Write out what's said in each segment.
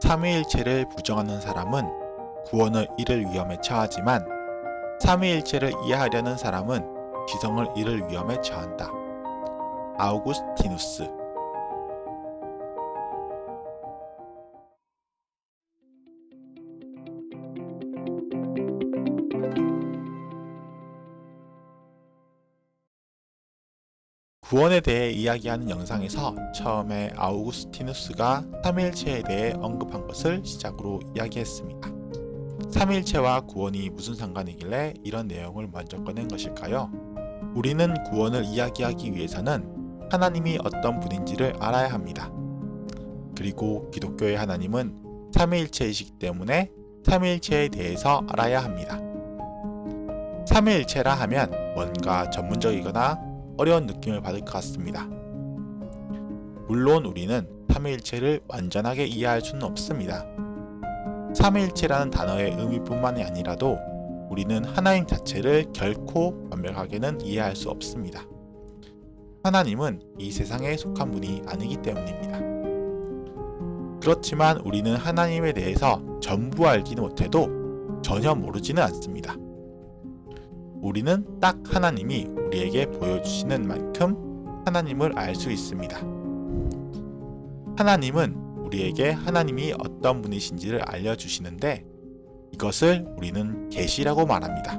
삼위일체를 부정하는 사람은 구원을 잃을 위험에 처하지만 삼위일체를 이해하려는 사람은 지성을 잃을 위험에 처한다. 아우구스티누스 구원에 대해 이야기하는 영상에서 처음에 아우구스티누스가 삼위일체에 대해 언급한 것을 시작으로 이야기했습니다. 삼위일체와 구원이 무슨 상관이길래 이런 내용을 먼저 꺼낸 것일까요? 우리는 구원을 이야기하기 위해서는 하나님이 어떤 분인지를 알아야 합니다. 그리고 기독교의 하나님은 삼위일체이시기 때문에 삼위일체에 대해서 알아야 합니다. 삼위일체라 하면 뭔가 전문적이거나 어려운 느낌을 받을 것 같습니다. 물론 우리는 삼위일체를 완전하게 이해할 수는 없습니다. 삼위일체라는 단어의 의미뿐만이 아니라도 우리는 하나님 자체를 결코 완벽하게는 이해할 수 없습니다. 하나님은 이 세상에 속한 분이 아니기 때문입니다. 그렇지만 우리는 하나님에 대해서 전부 알지는 못해도 전혀 모르지는 않습니다. 우리는 딱 하나님이 우리에게 보여주시는 만큼 하나님을 알 수 있습니다. 하나님은 우리에게 하나님이 어떤 분이신지를 알려주시는데 이것을 우리는 계시라고 말합니다.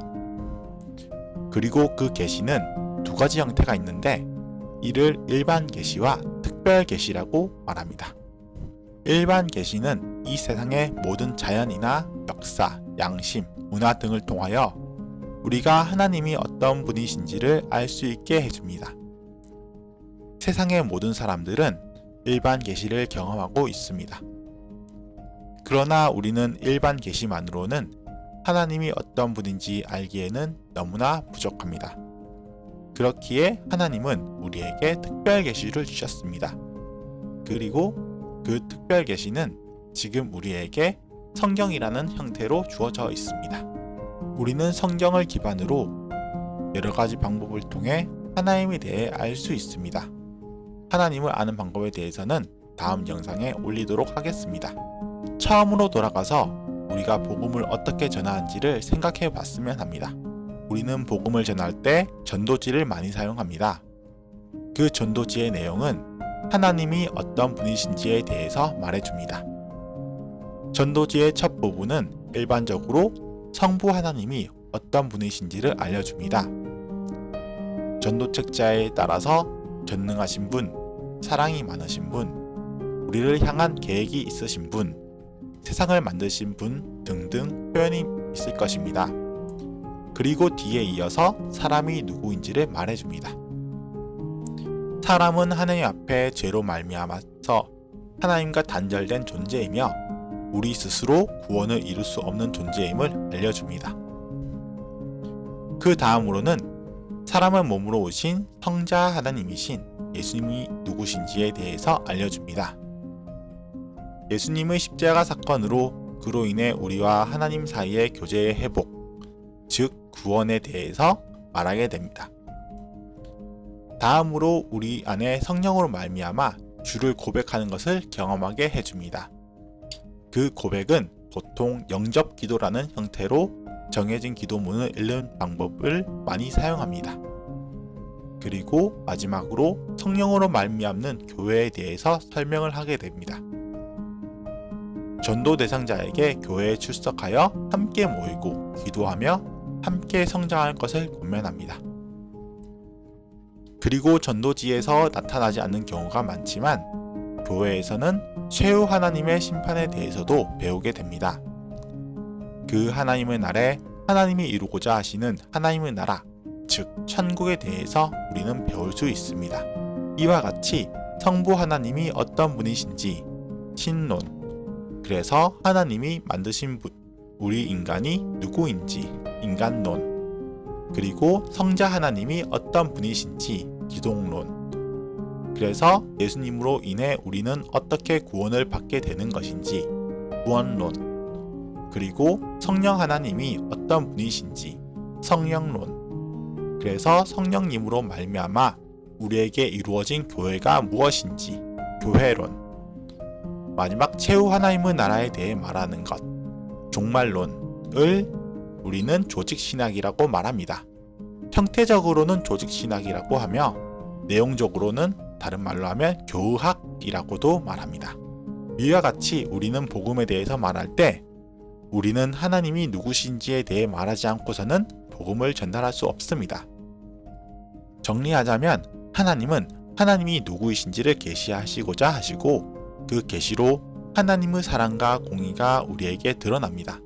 그리고 그 계시는 두 가지 형태가 있는데 이를 일반 계시와 특별 계시라고 말합니다. 일반 계시는 이 세상의 모든 자연이나 역사, 양심, 문화 등을 통하여 우리가 하나님이 어떤 분이신지를 알 수 있게 해줍니다. 세상의 모든 사람들은 일반 계시를 경험하고 있습니다. 그러나 우리는 일반 계시만으로는 하나님이 어떤 분인지 알기에는 너무나 부족합니다. 그렇기에 하나님은 우리에게 특별 계시를 주셨습니다. 그리고 그 특별 계시는 지금 우리에게 성경이라는 형태로 주어져 있습니다. 우리는 성경을 기반으로 여러 가지 방법을 통해 하나님에 대해 알 수 있습니다. 하나님을 아는 방법에 대해서는 다음 영상에 올리도록 하겠습니다. 처음으로 돌아가서 우리가 복음을 어떻게 전하는지를 생각해 봤으면 합니다. 우리는 복음을 전할 때 전도지를 많이 사용합니다. 그 전도지의 내용은 하나님이 어떤 분이신지에 대해서 말해줍니다. 전도지의 첫 부분은 일반적으로 성부 하나님이 어떤 분이신지를 알려줍니다. 전도 책자에 따라서 전능하신 분, 사랑이 많으신 분, 우리를 향한 계획이 있으신 분, 세상을 만드신 분 등등 표현이 있을 것입니다. 그리고 뒤에 이어서 사람이 누구인지를 말해줍니다. 사람은 하나님 앞에 죄로 말미암아서 하나님과 단절된 존재이며 우리 스스로 구원을 이룰 수 없는 존재임을 알려줍니다. 그 다음으로는 사람을 몸으로 오신 성자 하나님이신 예수님이 누구신지에 대해서 알려줍니다. 예수님의 십자가 사건으로 그로 인해 우리와 하나님 사이의 교제의 회복, 즉 구원에 대해서 말하게 됩니다. 다음으로 우리 안에 성령으로 말미암아 주를 고백하는 것을 경험하게 해줍니다. 그 고백은 보통 영접 기도라는 형태로 정해진 기도문을 읽는 방법을 많이 사용합니다. 그리고 마지막으로 성령으로 말미암는 교회에 대해서 설명을 하게 됩니다. 전도 대상자에게 교회에 출석하여 함께 모이고 기도하며 함께 성장할 것을 권면합니다. 그리고 전도지에서 나타나지 않는 경우가 많지만 교회에서는 최후 하나님의 심판에 대해서도 배우게 됩니다. 그 하나님의 날에 하나님이 이루고자 하시는 하나님의 나라, 즉 천국에 대해서 우리는 배울 수 있습니다. 이와 같이 성부 하나님이 어떤 분이신지 신론, 그래서 하나님이 만드신 분, 우리 인간이 누구인지 인간론, 그리고 성자 하나님이 어떤 분이신지 기독론, 그래서 예수님으로 인해 우리는 어떻게 구원을 받게 되는 것인지 구원론 그리고 성령 하나님이 어떤 분이신지 성령론 그래서 성령님으로 말미암아 우리에게 이루어진 교회가 무엇인지 교회론 마지막 최후 하나님의 나라에 대해 말하는 것, 종말론을 우리는 조직신학이라고 말합니다. 형태적으로는 조직신학이라고 하며 내용적으로는 다른 말로 하면 교의학이라고도 말합니다. 이와 같이 우리는 복음에 대해서 말할 때 우리는 하나님이 누구신지에 대해 말하지 않고서는 복음을 전달할 수 없습니다. 정리하자면 하나님은 하나님이 누구이신지를 계시하시고자 하시고 그 계시로 하나님의 사랑과 공의가 우리에게 드러납니다.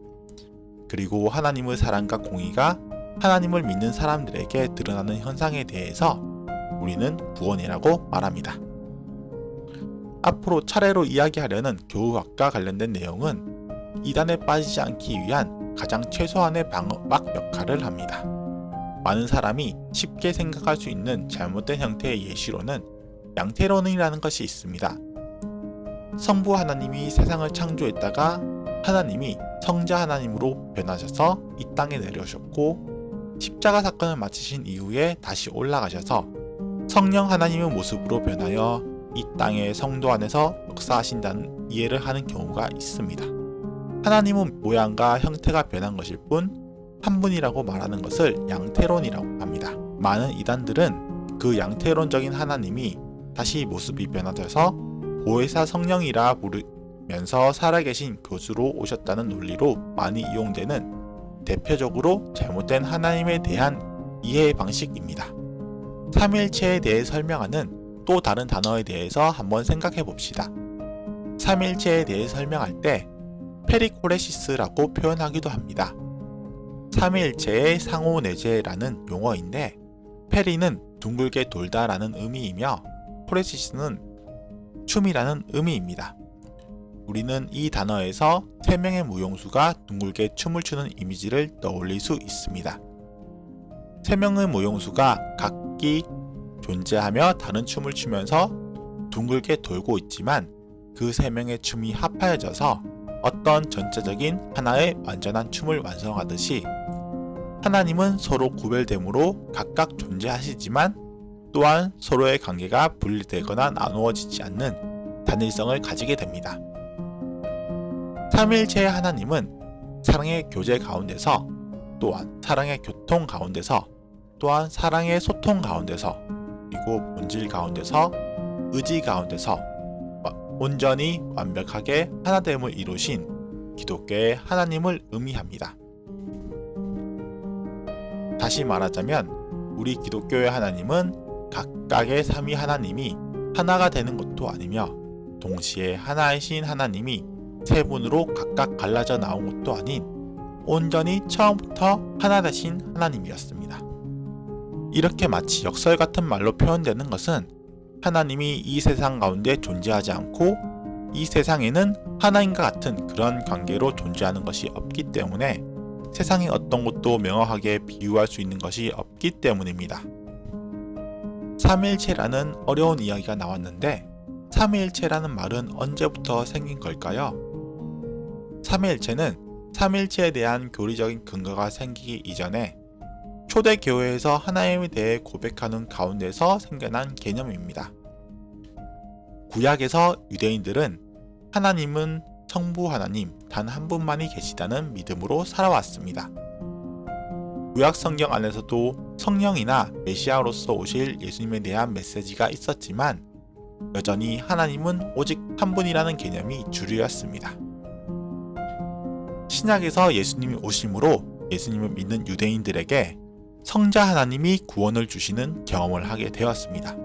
그리고 하나님의 사랑과 공의가 하나님을 믿는 사람들에게 드러나는 현상에 대해서 우리는 구원이라고 말합니다. 앞으로 차례로 이야기하려는 교우학과 관련된 내용은 이단에 빠지지 않기 위한 가장 최소한의 방어막 역할을 합니다. 많은 사람이 쉽게 생각할 수 있는 잘못된 형태의 예시로는 양태론이라는 것이 있습니다. 성부 하나님이 세상을 창조했다가 하나님이 성자 하나님으로 변하셔서 이 땅에 내려오셨고 십자가 사건을 마치신 이후에 다시 올라가셔서 성령 하나님의 모습으로 변하여 이 땅의 성도 안에서 역사하신다는 이해를 하는 경우가 있습니다. 하나님은 모양과 형태가 변한 것일 뿐 한 분이라고 말하는 것을 양태론이라고 합니다. 많은 이단들은 그 양태론적인 하나님이 다시 모습이 변화돼서 보혜사 성령이라 부르면서 살아계신 교주로 오셨다는 논리로 많이 이용되는 대표적으로 잘못된 하나님에 대한 이해 방식입니다. 삼일체에 대해 설명하는 또 다른 단어에 대해서 한번 생각해 봅시다. 삼일체에 대해 설명할 때 페리코레시스라고 표현하기도 합니다. 삼위일체의 상호내재라는 용어인데 페리는 둥글게 돌다라는 의미이며 코레시스는 춤이라는 의미입니다. 우리는 이 단어에서 세 명의 무용수가 둥글게 춤을 추는 이미지를 떠올릴 수 있습니다. 세 명의 무용수가 각기 존재하며 다른 춤을 추면서 둥글게 돌고 있지만 그 세 명의 춤이 합하여져서 어떤 전체적인 하나의 완전한 춤을 완성하듯이 하나님은 서로 구별됨으로 각각 존재하시지만 또한 서로의 관계가 분리되거나 나누어지지 않는 단일성을 가지게 됩니다. 삼일체의 하나님은 사랑의 교제 가운데서 또한 사랑의 교통 가운데서 또한 사랑의 소통 가운데서 그리고 본질 가운데서 의지 가운데서 온전히 완벽하게 하나됨을 이루신 기독교의 하나님을 의미합니다. 다시 말하자면 우리 기독교의 하나님은 각각의 삼위 하나님이 하나가 되는 것도 아니며 동시에 하나이신 하나님이 세 분으로 각각 갈라져 나온 것도 아닌 온전히 처음부터 하나 되신 하나님이었습니다. 이렇게 마치 역설 같은 말로 표현되는 것은 하나님이 이 세상 가운데 존재하지 않고 이 세상에는 하나님과 같은 그런 관계로 존재하는 것이 없기 때문에 세상의 어떤 것도 명확하게 비유할 수 있는 것이 없기 때문입니다. 삼일체라는 어려운 이야기가 나왔는데 삼일체라는 말은 언제부터 생긴 걸까요? 삼일체는 삼일체에 대한 교리적인 근거가 생기기 이전에 초대 교회에서 하나님에 대해 고백하는 가운데서 생겨난 개념입니다. 구약에서 유대인들은 하나님은 성부 하나님 단 한 분만이 계시다는 믿음으로 살아왔습니다. 구약 성경 안에서도 성령이나 메시아로서 오실 예수님에 대한 메시지가 있었지만 여전히 하나님은 오직 한 분이라는 개념이 주류였습니다. 신약에서 예수님이 오심으로 예수님을 믿는 유대인들에게 성자 하나님이 구원을 주시는 경험을 하게 되었습니다.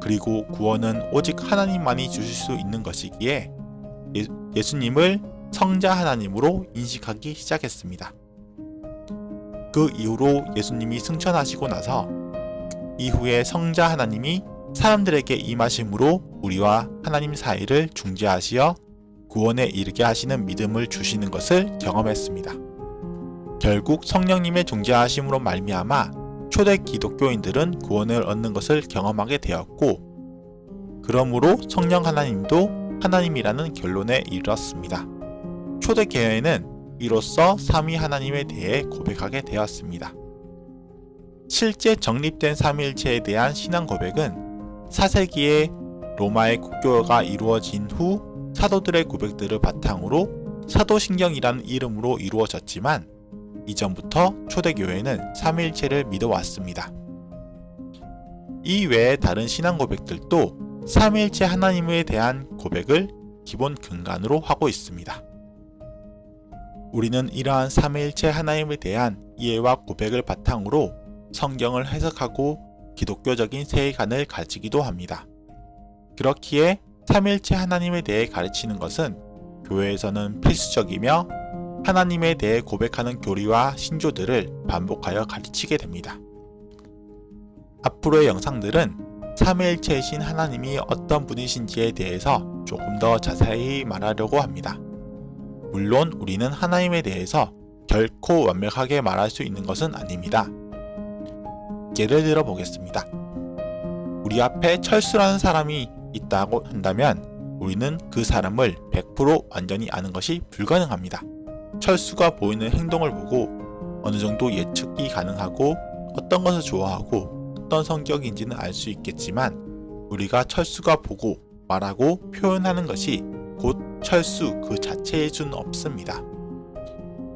그리고 구원은 오직 하나님만이 주실 수 있는 것이기에 예, 수님을 성자 하나님으로 인식하기 시작했습니다. 그 이후로 예수님이 승천하시고 나서 이후에 성자 하나님이 사람들에게 임하심으로 우리와 하나님 사이를 중재하시어 구원에 이르게 하시는 믿음을 주시는 것을 경험했습니다. 결국 성령님의 중재하심으로 말미암아 초대 기독교인들은 구원을 얻는 것을 경험하게 되었고 그러므로 성령 하나님도 하나님이라는 결론에 이르렀습니다. 초대교회는 이로써 삼위 하나님에 대해 고백하게 되었습니다. 실제 정립된 삼위일체에 대한 신앙 고백은 4세기에 로마의 국교가 이루어진 후 사도들의 고백들을 바탕으로 사도신경이라는 이름으로 이루어졌지만 이전부터 초대교회는 삼위일체를 믿어왔습니다. 이 외에 다른 신앙 고백들도 삼위일체 하나님에 대한 고백을 기본 근간으로 하고 있습니다. 우리는 이러한 삼위일체 하나님에 대한 이해와 고백을 바탕으로 성경을 해석하고 기독교적인 세계관을 가지기도 합니다. 그렇기에 삼일체 하나님에 대해 가르치는 것은 교회에서는 필수적이며 하나님에 대해 고백하는 교리와 신조들을 반복하여 가르치게 됩니다. 앞으로의 영상들은 삼위일체이신 하나님이 어떤 분이신지에 대해서 조금 더 자세히 말하려고 합니다. 물론 우리는 하나님에 대해서 결코 완벽하게 말할 수 있는 것은 아닙니다. 예를 들어 보겠습니다. 우리 앞에 철수라는 사람이 있다고 한다면 우리는 그 사람을 100% 완전히 아는 것이 불가능합니다. 철수가 보이는 행동을 보고 어느 정도 예측이 가능하고 어떤 것을 좋아하고 어떤 성격인지는 알 수 있겠지만 우리가 철수가 보고 말하고 표현하는 것이 곧 철수 그 자체일 수는 없습니다.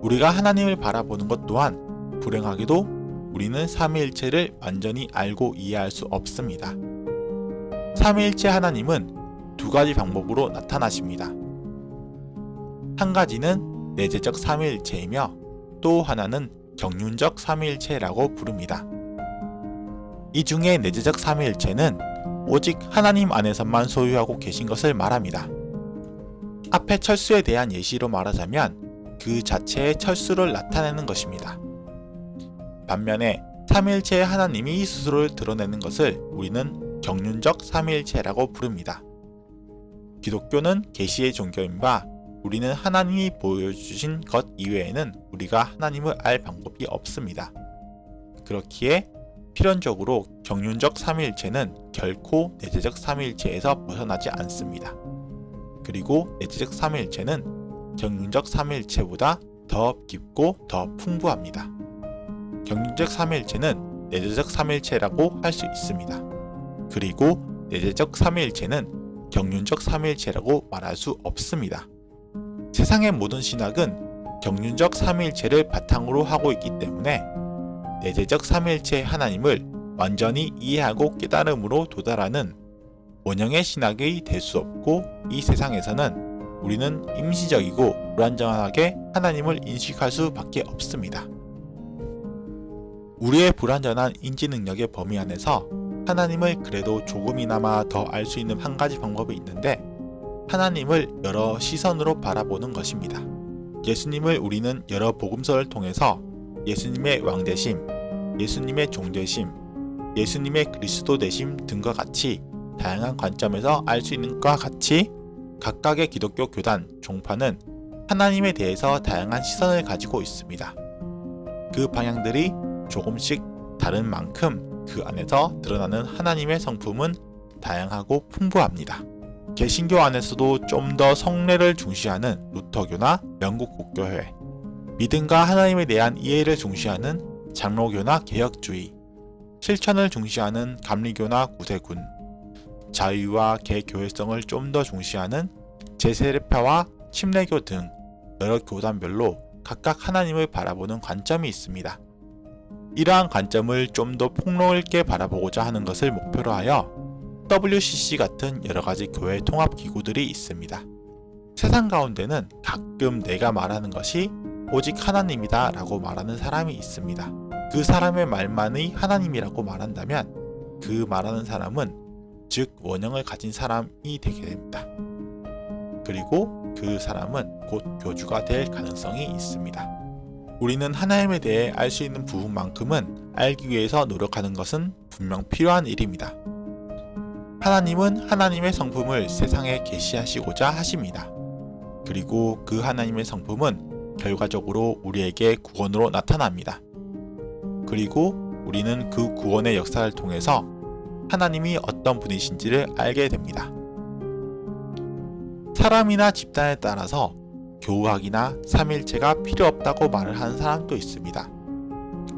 우리가 하나님을 바라보는 것 또한 불행하게도 우리는 삼위일체를 완전히 알고 이해할 수 없습니다. 삼위일체 하나님은 두 가지 방법으로 나타나십니다. 한 가지는 내재적 삼위일체이며 또 하나는 경륜적 삼위일체라고 부릅니다. 이 중에 내재적 삼위일체는 오직 하나님 안에서만 소유하고 계신 것을 말합니다. 앞에 철수에 대한 예시로 말하자면 그 자체의 철수를 나타내는 것입니다. 반면에 삼일체의 하나님이 스스로를 드러내는 것을 우리는 경륜적 삼일체라고 부릅니다. 기독교는 계시의 종교인 바 우리는 하나님이 보여주신 것 이외에는 우리가 하나님을 알 방법이 없습니다. 그렇기에 필연적으로 경륜적 삼위일체는 결코 내재적 삼위일체에서 벗어나지 않습니다. 그리고 내재적 삼위일체는 경륜적 삼위일체보다 더 깊고 더 풍부합니다. 경륜적 삼위일체는 내재적 삼위일체라고 할 수 있습니다. 그리고 내재적 삼위일체는 경륜적 삼위일체라고 말할 수 없습니다. 세상의 모든 신학은 경륜적 삼위일체를 바탕으로 하고 있기 때문에 내재적 삼위일체의 하나님을 완전히 이해하고 깨달음으로 도달하는 원형의 신학이 될 수 없고 이 세상에서는 우리는 임시적이고 불안정하게 하나님을 인식할 수밖에 없습니다. 우리의 불완전한 인지 능력의 범위 안에서 하나님을 그래도 조금이나마 더 알 수 있는 한 가지 방법이 있는데 하나님을 여러 시선으로 바라보는 것입니다. 예수님을 우리는 여러 복음서를 통해서 예수님의 왕 되심, 예수님의 종 되심, 예수님의 그리스도 되심 등과 같이 다양한 관점에서 알 수 있는 것과 같이 각각의 기독교 교단, 종파는 하나님에 대해서 다양한 시선을 가지고 있습니다. 그 방향들이 조금씩 다른 만큼 그 안에서 드러나는 하나님의 성품은 다양하고 풍부합니다. 개신교 안에서도 좀 더 성례를 중시하는 루터교나 영국 국교회, 믿음과 하나님에 대한 이해를 중시하는 장로교나 개혁주의, 실천을 중시하는 감리교나 구세군, 자유와 개교회성을 좀 더 중시하는 제세례파와 침례교 등 여러 교단별로 각각 하나님을 바라보는 관점이 있습니다. 이러한 관점을 좀 더 폭로 있게 바라보고자 하는 것을 목표로 하여 WCC 같은 여러 가지 교회 통합 기구들이 있습니다. 세상 가운데는 가끔 내가 말하는 것이 오직 하나님이다 라고 말하는 사람이 있습니다. 그 사람의 말만이 하나님이라고 말한다면 그 말하는 사람은 즉 원형을 가진 사람이 되게 됩니다. 그리고 그 사람은 곧 교주가 될 가능성이 있습니다. 우리는 하나님에 대해 알 수 있는 부분만큼은 알기 위해서 노력하는 것은 분명 필요한 일입니다. 하나님은 하나님의 성품을 세상에 계시하시고자 하십니다. 그리고 그 하나님의 성품은 결과적으로 우리에게 구원으로 나타납니다. 그리고 우리는 그 구원의 역사를 통해서 하나님이 어떤 분이신지를 알게 됩니다. 사람이나 집단에 따라서 교우학이나 삼일체가 필요 없다고 말을 하는 사람도 있습니다.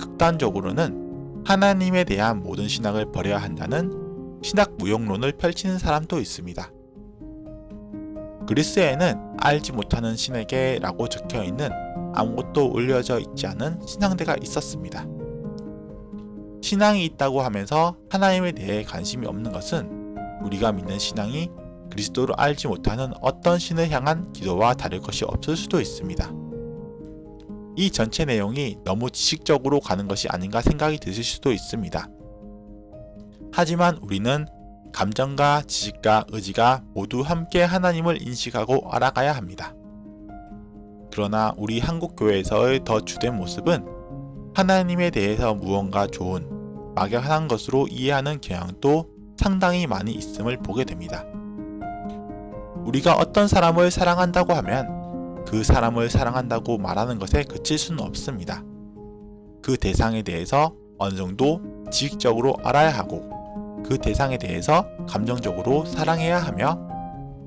극단적으로는 하나님에 대한 모든 신앙을 버려야 한다는 신학 무용론을 펼치는 사람도 있습니다. 그리스에는 알지 못하는 신에게 라고 적혀 있는 아무것도 올려져 있지 않은 신앙대가 있었습니다. 신앙이 있다고 하면서 하나님에 대해 관심이 없는 것은 우리가 믿는 신앙이 그리스도를 알지 못하는 어떤 신을 향한 기도와 다를 것이 없을 수도 있습니다. 이 전체 내용이 너무 지식적으로 가는 것이 아닌가 생각이 드실 수도 있습니다. 하지만 우리는 감정과 지식과 의지가 모두 함께 하나님을 인식하고 알아가야 합니다. 그러나 우리 한국 교회에서의 더 주된 모습은 하나님에 대해서 무언가 좋은 막연한 것으로 이해하는 경향도 상당히 많이 있음을 보게 됩니다. 우리가 어떤 사람을 사랑한다고 하면 그 사람을 사랑한다고 말하는 것에 그칠 수는 없습니다. 그 대상에 대해서 어느 정도 지식적으로 알아야 하고 그 대상에 대해서 감정적으로 사랑해야 하며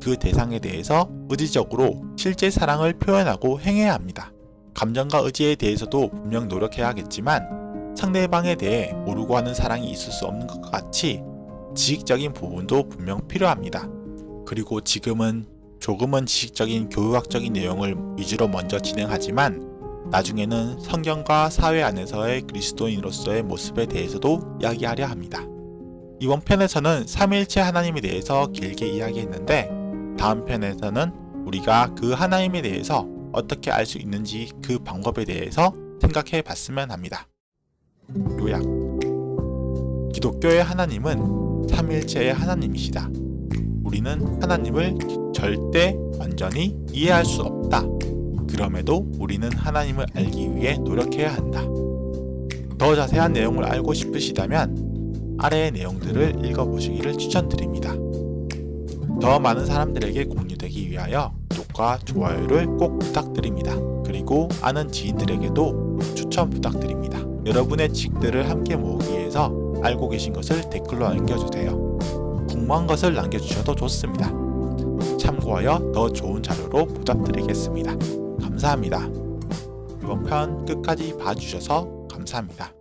그 대상에 대해서 의지적으로 실제 사랑을 표현하고 행해야 합니다. 감정과 의지에 대해서도 분명 노력해야겠지만 상대방에 대해 모르고 하는 사랑이 있을 수 없는 것과 같이 지식적인 부분도 분명 필요합니다. 그리고 지금은 조금은 지식적인 교육학적인 내용을 위주로 먼저 진행하지만 나중에는 성경과 사회 안에서의 그리스도인으로서의 모습에 대해서도 이야기하려 합니다. 이번 편에서는 삼일체 하나님에 대해서 길게 이야기했는데 다음 편에서는 우리가 그 하나님에 대해서 어떻게 알 수 있는지 그 방법에 대해서 생각해 봤으면 합니다. 요약 기독교의 하나님은 삼일체의 하나님이시다. 우리는 하나님을 절대 완전히 이해할 수 없다. 그럼에도 우리는 하나님을 알기 위해 노력해야 한다. 더 자세한 내용을 알고 싶으시다면 아래의 내용들을 읽어보시기를 추천드립니다. 더 많은 사람들에게 공유되기 위하여 구독과 좋아요를 꼭 부탁드립니다. 그리고 아는 지인들에게도 추천 부탁드립니다. 여러분의 지식들을 함께 모으기 위해서 알고 계신 것을 댓글로 남겨주세요. 궁금한 것을 남겨주셔도 좋습니다. 참고하여 더 좋은 자료로 보답드리겠습니다. 감사합니다. 이번 편 끝까지 봐주셔서 감사합니다.